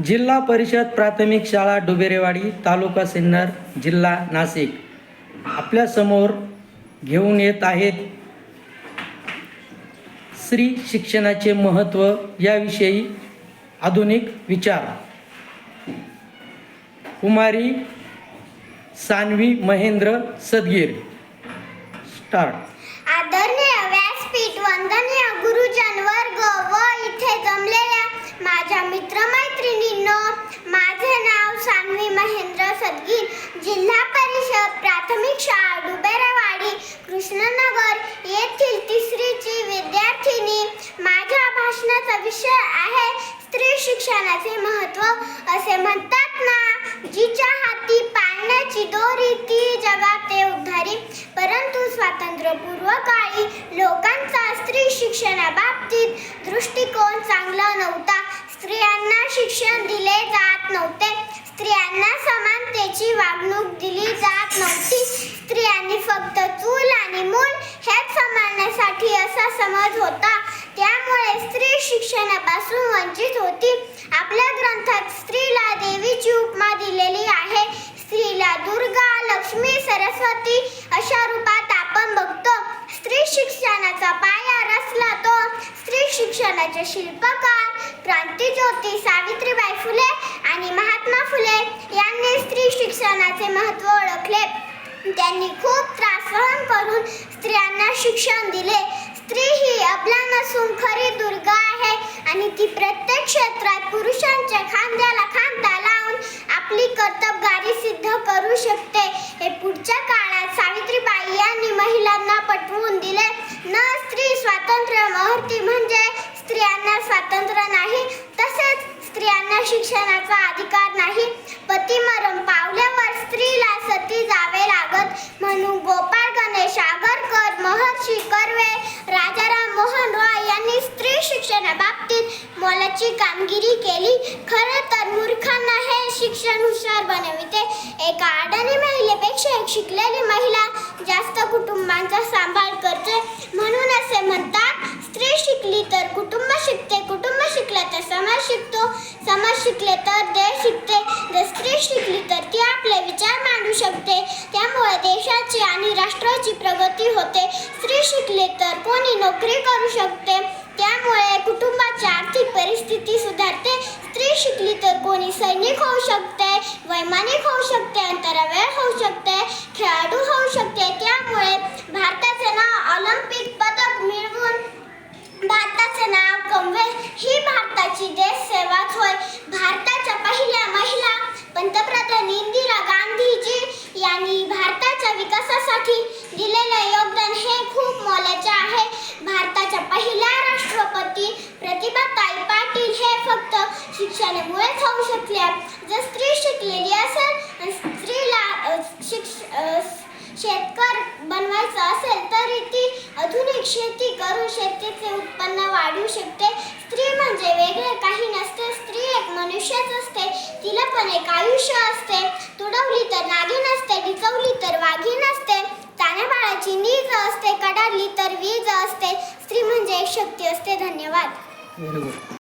जिल्हा परिषद प्राथमिक शाळा डुबेरेवाडी तालुका सिन्नर जिल्हा नाशिक. आपल्यासमोर घेऊन येत आहेत स्त्री शिक्षणाचे महत्त्व याविषयी आधुनिक विचार. कुमारी सानवी महेंद्र सदगीर. स्टार्ट. जिल्हा परिषद प्राथमिक शाळा डुबेरावाडी कृष्णनगर येथील तिसरीची विद्यार्थिनी. माझ्या भाषणाचा विषय आहे स्त्री शिक्षणाचे महत्त्व असे म्हणतात ना जिच्या हाती पाळण्याची दोरी ती जगाते उद्धारी. परंतु स्वातंत्र्यपूर्व काळी लोकांचा स्त्री शिक्षणाबाबतीत दृष्टिकोन चांगला नव्हता. स्त्रियांना शिक्षण दिले जात नव्हते. स्त्रियांना समानतेची वागणूक दिली जात नव्हती. स्त्रियांनी फक्त चूल आणि मूल हेच सांभाळण्यासाठी असा समज होता. त्यामुळे स्त्री शिक्षणापासून वंचित होती. आपल्या ग्रंथात स्त्रीला देवीची उपमा दिलेली आहे. स्त्रीला दुर्गा लक्ष्मी सरस्वती अशा रूपात आपण बघतो. स्त्री शिक्षणाचा पाया रचला तो. स्त्री शिक्षणाचे शिल्पकार क्रांतीज्योती सावित्री फुले आणि महात्मा फुले यांनी स्त्री शिक्षणाचे महत्त्व ओळखले त्यांनी खूप त्रास सहन करून स्त्रियांना शिक्षण दिले. स्त्री ही अबला नसून खरी दुर्गा आहे आणि ती प्रत्येक क्षेत्रात पुरुषांच्या खांद्याला खांदा लावून आपली कर्तबगारी सिद्ध करू शकते. हे पुढच्या काळात सावित्रीबाई यांनी महिलांना पटवून दिले. न स्त्री स्वातंत्र्य महर्ती म्हणजे स्त्रियांना स्वातंत्र्य महर्षी कर्वे राजाराम मोहन रॉय यांनी स्त्री शिक्षणाबाबतीत मोलाची कामगिरी केली. खरं तर मूर्खांना हे शिक्षण हुशार बनविते. एका अडाणी महिलेपेक्षा एक शिकलेली महिला जास्त कुटुंबांचा सांभाळ करते. म्हणून असे म्हणतात स्त्री शिकली तर कुटुंब शिकते कुटुंब शिकलं तर समाज शिकतो. समाज शिकले तर देश शिकते. जर स्त्री शिकली तर विचार मांडू शकते. त्यामुळे देशाची आणि राष्ट्राची प्रगती होते. स्त्री शिकले तर कोणी नोकरी करू शकते. त्यामुळे कुटुंबाची आर्थिक परिस्थिती सुधारते. स्त्री शिकली तर कोणी सैनिक होऊ शकते. वैमानिक होऊ शिक्षणामुळेच होऊ शकल्या जर स्त्री शिकलेली असेल स्त्रीला शिक्ष शेतकर बनवायचं असेल तरी ती आधुनिक शेती करून शेतीचे उत्पन्न वाढवू शकते. स्त्री म्हणजे वेगळे काही नसते. स्त्री एक मनुष्यच असते. तिला पण एक आयुष्य असते. तुडवली तर नागिन असते डिचवली तर वाघीण असते ताण्या बाळाची नीज असते कडाडली तर वीज असते. स्त्री म्हणजे एक शक्ती असते. धन्यवाद.